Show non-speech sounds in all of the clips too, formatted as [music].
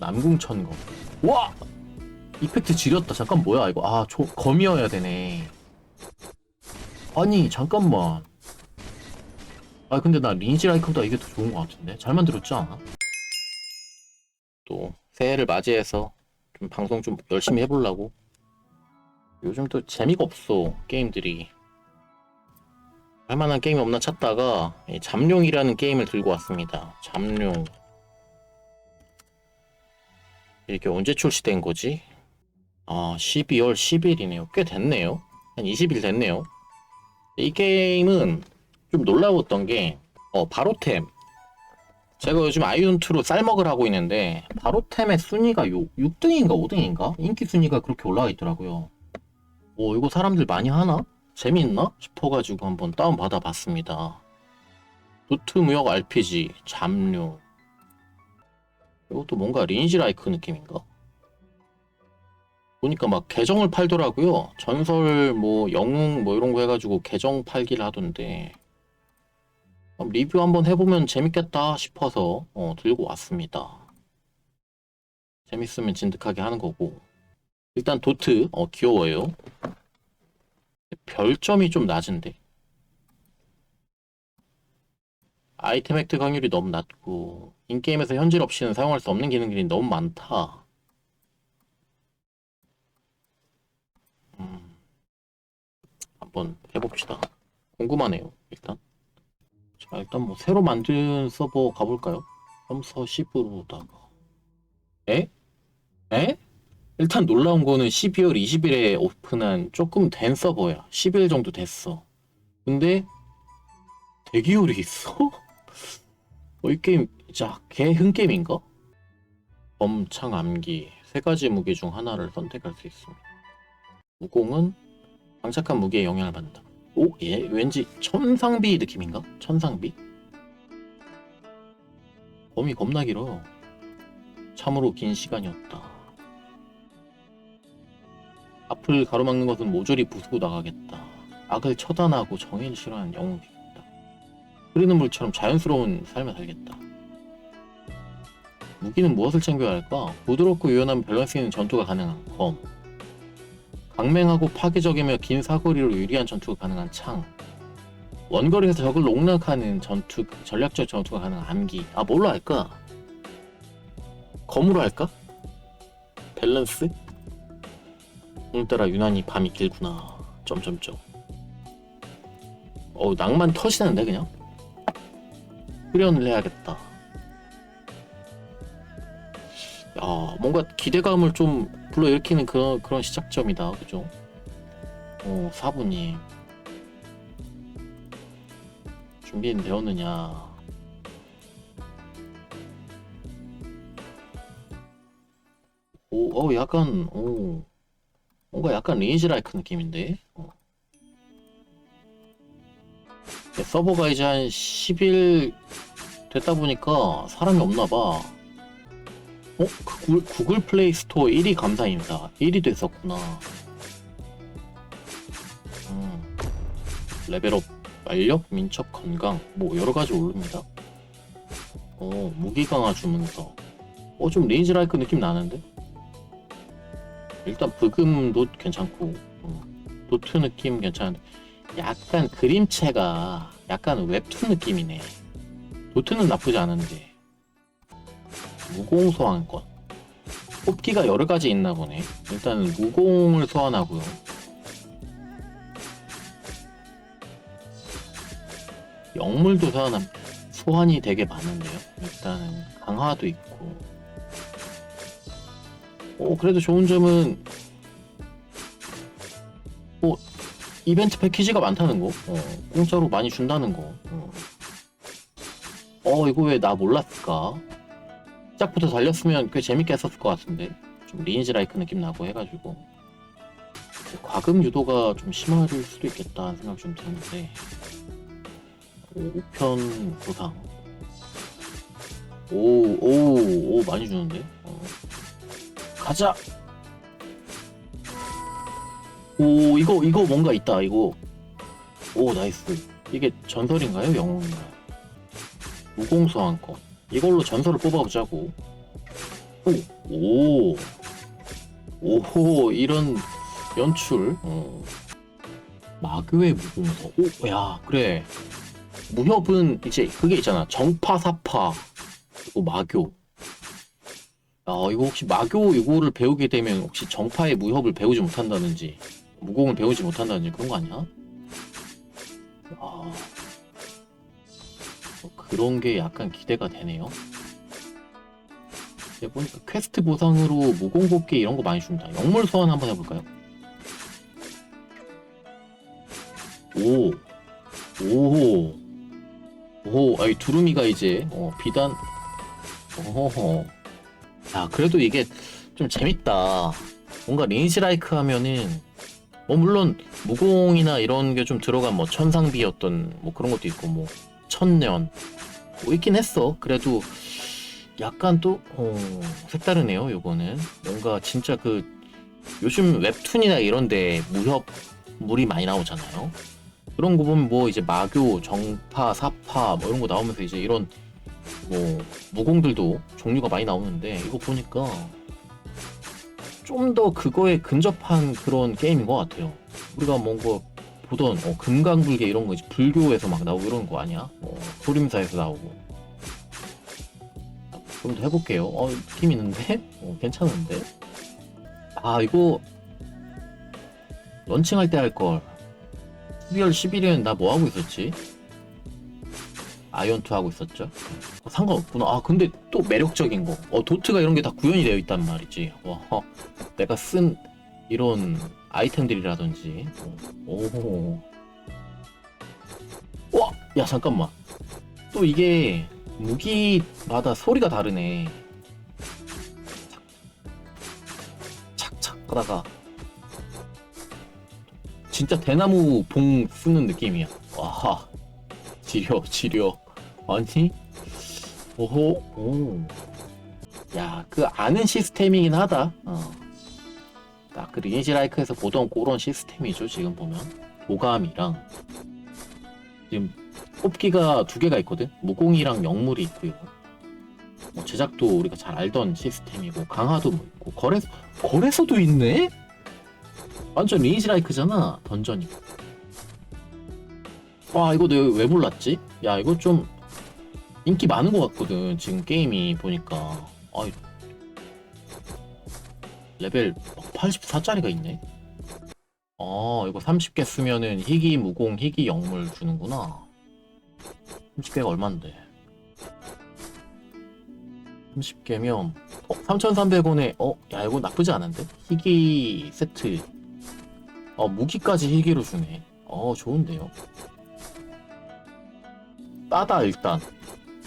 남궁천검. 와! 이펙트 지렸다. 잠깐 뭐야 이거? 아 조, 검이어야 되네. 아니 잠깐만. 아 근데 나 리니지 라이크보다 이게 더 좋은 것 같은데? 잘 만들었지 않아? 또 새해를 맞이해서 좀 방송 좀 열심히 해보려고. 요즘 또 재미가 없어 게임들이. 할만한 게임이 없나 찾다가 이 잠룡이라는 게임을 들고 왔습니다. 잠룡 이게 언제 출시된 거지? 아 12월 10일이네요 꽤 됐네요 한 20일 됐네요 이 게임은 좀 놀라웠던 게 어, 바로템 제가 요즘 아이온2로 쌀먹을 하고 있는데 바로템의 순위가 요 6등인가 5등인가? 인기 순위가 그렇게 올라와 있더라고요 오 이거 사람들 많이 하나? 재미있나? 싶어가지고 한번 다운받아 봤습니다 도트 무역 RPG 잠룡 이것도 뭔가 리니지 라이크 느낌인가? 보니까 막 계정을 팔더라고요. 전설 뭐 영웅 뭐 이런 거 해가지고 계정 팔기를 하던데 리뷰 한번 해보면 재밌겠다 싶어서 어, 들고 왔습니다. 재밌으면 진득하게 하는 거고 일단 도트 어 귀여워요. 별점이 좀 낮은데 아이템 획득 확률이 너무 낮고 인게임에서 현질 없이는 사용할 수 없는 기능들이 너무 많다. 음, 한번 해봅시다. 궁금하네요, 일단. 자, 일단 뭐 새로 만든 서버 가볼까요? 험서 10으로다가. 에? 에? 일단 놀라운 거는 12월 20일에 오픈한 조금 된 서버야. 10일 정도 됐어. 근데 대기율이 있어? [laughs] 어, 이 게임 진짜 개흥 게임인가? 범창 암기 세 가지 무기 중 하나를 선택할 수 있습니다. 무공은 장착한 무기에 영향을 받는다. 오, 얘 왠지 천상비 느낌인가? 천상비? 범위 겁나 길어. 참으로 긴 시간이었다. 앞을 가로막는 것은 모조리 부수고 나가겠다. 악을 처단하고 정의를 싫어하는 영웅이. 흐르는 물처럼 자연스러운 삶을 살겠다. 무기는 무엇을 챙겨야 할까? 부드럽고 유연한 밸런스 있는 전투가 가능한 검. 강맹하고 파괴적이며 긴 사거리로 유리한 전투가 가능한 창. 원거리에서 적을 농락하는 전투, 전략적 전투가 가능한 암기. 아, 뭘로 할까? 검으로 할까? 밸런스? 오늘따라 유난히 밤이 길구나. 점점점. 어우, 낭만 터지는데, 그냥? 후련을 해야겠다. 야, 뭔가 기대감을 좀 불러일으키는 그런, 그런 시작점이다. 그죠? 오, 사부님. 준비는 되었느냐. 오, 어, 약간, 오. 뭔가 약간 리니지 라이크 느낌인데? 어. 서버가 이제 한 10일 됐다 보니까 사람이 없나봐. 어? 구글, 구글 플레이 스토어 1위 감사입니다. 1위 됐었구나. 음. 레벨업 완력, 민첩, 건강, 뭐 여러가지 오릅니다. 어, 무기 강화 주문서. 어, 좀 리니지 라이크 느낌 나는데? 일단 브금도 괜찮고, 음, 도트 느낌 괜찮은데, 약간 그림체가 약간 웹툰 느낌이네. 도트는 나쁘지 않은데. 무공 소환권. 뽑기가 여러 가지 있나 보네. 일단 무공을 소환하고요. 영물도 소환함. 소환이 되게 많은데요. 일단은 강화도 있고. 오, 그래도 좋은 점은 뭐 이벤트 패키지가 많다는 거. 어, 공짜로 많이 준다는 거. 어, 어 이거 왜 나 몰랐을까? 시작부터 달렸으면 꽤 재밌게 했었을 것 같은데 좀 리니지 라이크 느낌 나고 해가지고 과금 유도가 좀 심할 수도 있겠다 하는 생각 좀 드는데 5편 보상 오오오 오, 많이 주는데 어. 가자 오 이거 이거 뭔가 있다 이거 오 나이스 이게 전설인가요 영웅인가요 무공소환권 이걸로 전설을 뽑아보자고 오, 오, 오호, 이런 연출. 어. 마교의 무공서. 오, 야, 그래. 무협은 이제 그게 있잖아. 정파, 사파, 그리고 마교. 아, 이거 혹시 마교 이거를 배우게 되면 혹시 정파의 무협을 배우지 못한다든지, 무공을 배우지 못한다든지 그런 거 아니야? 아, 뭐 그런 게 약간 기대가 되네요. 보니까 퀘스트 보상으로 무공 뽑기 이런 거 많이 줍니다. 영물 소환 한번 해볼까요? 오, 오, 오, 아이 두루미가 이제 어, 비단, 어허허. 야, 그래도 이게 좀 재밌다. 뭔가 리니지 라이크 하면은 뭐 물론 무공이나 이런 게 좀 들어간 뭐 천상비였던 뭐 그런 것도 있고 뭐 천년 뭐 있긴 했어. 그래도 약간 또 어, 색다르네요. 요거는 뭔가 진짜 그 요즘 웹툰이나 이런데 무협 물이 많이 나오잖아요. 그런 거 보면 뭐 이제 마교, 정파, 사파 뭐 이런 거 나오면서 이제 이런 뭐 무공들도 종류가 많이 나오는데 이거 보니까 좀 더 그거에 근접한 그런 게임인 것 같아요. 우리가 뭔가 보던 어, 금강불개 이런 거 이제 불교에서 막 나오고 이런 거 아니야? 어, 소림사에서 나오고. 좀 더 해볼게요. 어, 느낌 있는데? 어, 괜찮은데? 아, 이거 런칭할 때 할 걸. 12월 11일엔 나뭐 하고 있었지? 아이언2 하고 있었죠. 어, 상관없구나. 아, 근데 또 매력적인 거. 어, 도트가 이런 게 다 구현이 되어 있단 말이지. 와, 내가 쓴 이런 아이템들이라든지. 어, 오. 와! 야, 잠깐만. 또 이게 무기마다 소리가 다르네. 착착 하다가 진짜 대나무 봉 쓰는 느낌이야. 와, 지려, 지려. 아니, 오호, 오. 야, 그 아는 시스템이긴 하다. 어. 딱 그 리니지 라이크에서 보던 그런 시스템이죠. 지금 보면 도감이랑 지금 뽑기가 두 개가 있거든. 무공이랑 영물이 있고요. 뭐 제작도 우리가 잘 알던 시스템이고 강화도 뭐 있고 거래 거래소도 있네. 완전 리니지 라이크잖아. 던전이. 와 이거 내가 왜 몰랐지? 야 이거 좀 인기 많은 것 같거든. 지금 게임이 보니까. 아 레벨 84짜리가 있네. 어 이거 30개 쓰면은 희귀 무공 희귀 영물 주는구나. 30개가 얼만데? 30개면 어, 3,300원에 어, 야 이거 나쁘지 않은데? 희귀 세트. 어, 무기까지 희귀로 주네. 어, 좋은데요. 싸다 일단.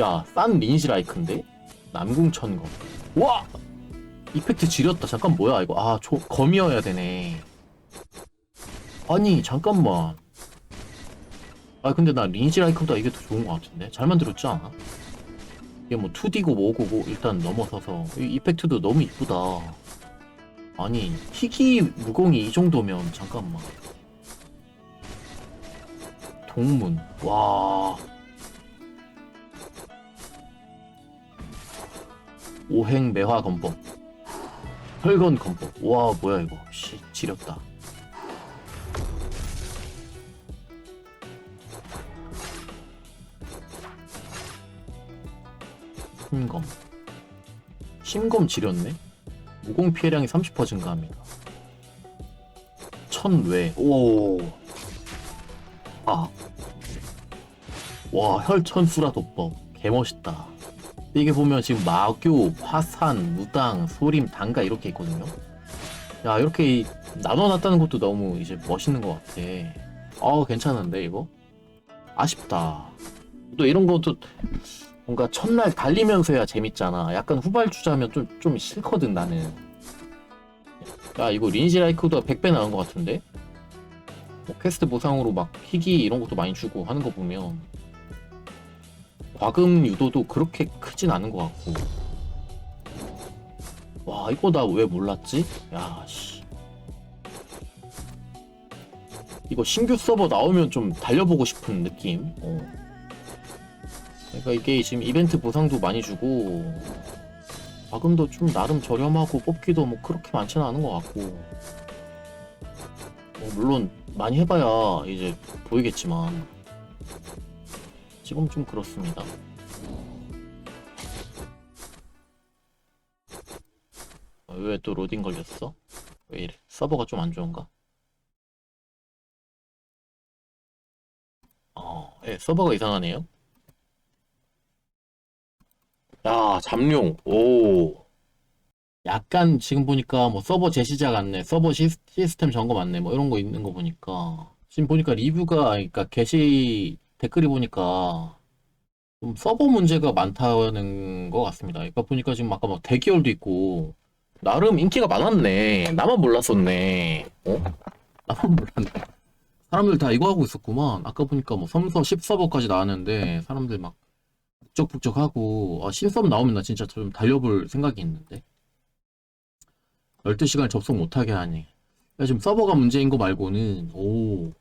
야, 싼 리니지 라이크인데? 남궁천검. 와! 이펙트 지렸다. 잠깐 뭐야 이거? 아, 조, 검이어야 되네. 아니, 잠깐만. 아 근데 나 리니지 라이크보다 이게 더 좋은 것 같은데 잘 만들었지 않아? 이게 뭐 2D고 뭐고 뭐 일단 넘어서서 이 이펙트도 너무 이쁘다 아니 희귀 무공이 이 정도면 잠깐만 동문 와 오행 매화 검법 혈건 검법. 와 뭐야 이거. 씨 지렸다. 심검. 심검 지렸네? 무공 피해량이 30% 증가합니다. 천외. 오 아. 와 혈천수라 도법. 개멋있다 이게 보면 지금 마교 화산 무당 소림 단가 이렇게 있거든요 야 이렇게 나눠놨다는 것도 너무 이제 멋있는 것 같아 어 괜찮은데 이거 아쉽다 또 이런 것도 뭔가 첫날 달리면서야 재밌잖아. 약간 후발주자면 좀, 좀 싫거든, 나는. 야, 이거 리니지 라이크보다 100배 나은 것 같은데? 뭐 퀘스트 보상으로 막 희귀 이런 것도 많이 주고 하는 거 보면 과금 유도도 그렇게 크진 않은 것 같고 와 이거 나 왜 몰랐지? 야 씨. 이거 신규 서버 나오면 좀 달려보고 싶은 느낌 어. 그러니까 이게 지금 이벤트 보상도 많이 주고 자금도 좀 나름 저렴하고 뽑기도 뭐 그렇게 많지는 않은 것 같고 뭐 물론 많이 해봐야 이제 보이겠지만 지금 좀 그렇습니다. 왜 또 로딩 걸렸어? 왜 이래? 서버가 좀 안 좋은가? 어, 예, 서버가 이상하네요. 야, 잠룡. 오. 약간 지금 보니까 뭐 서버 재시작 안내, 서버 시, 시스템 점검 안내 뭐 이런 거 있는 거 보니까 지금 보니까 리뷰가 그러니까 게시 댓글이 보니까 좀 서버 문제가 많다는 것 같습니다. 그러니까 보니까 지금 아까 막 대기열도 있고 나름 인기가 많았네. 나만 몰랐었네. 어? [laughs] 나만 몰랐네. 사람들 다 이거 하고 있었구만. 아까 보니까 뭐 섬서 10서버까지 나왔는데 사람들 막 북적북적하고 아, 신서버 나오면 나 진짜 좀 달려볼 생각이 있는데 12시간 접속 못하게 하네. 야, 지금 서버가 문제인 거 말고는 오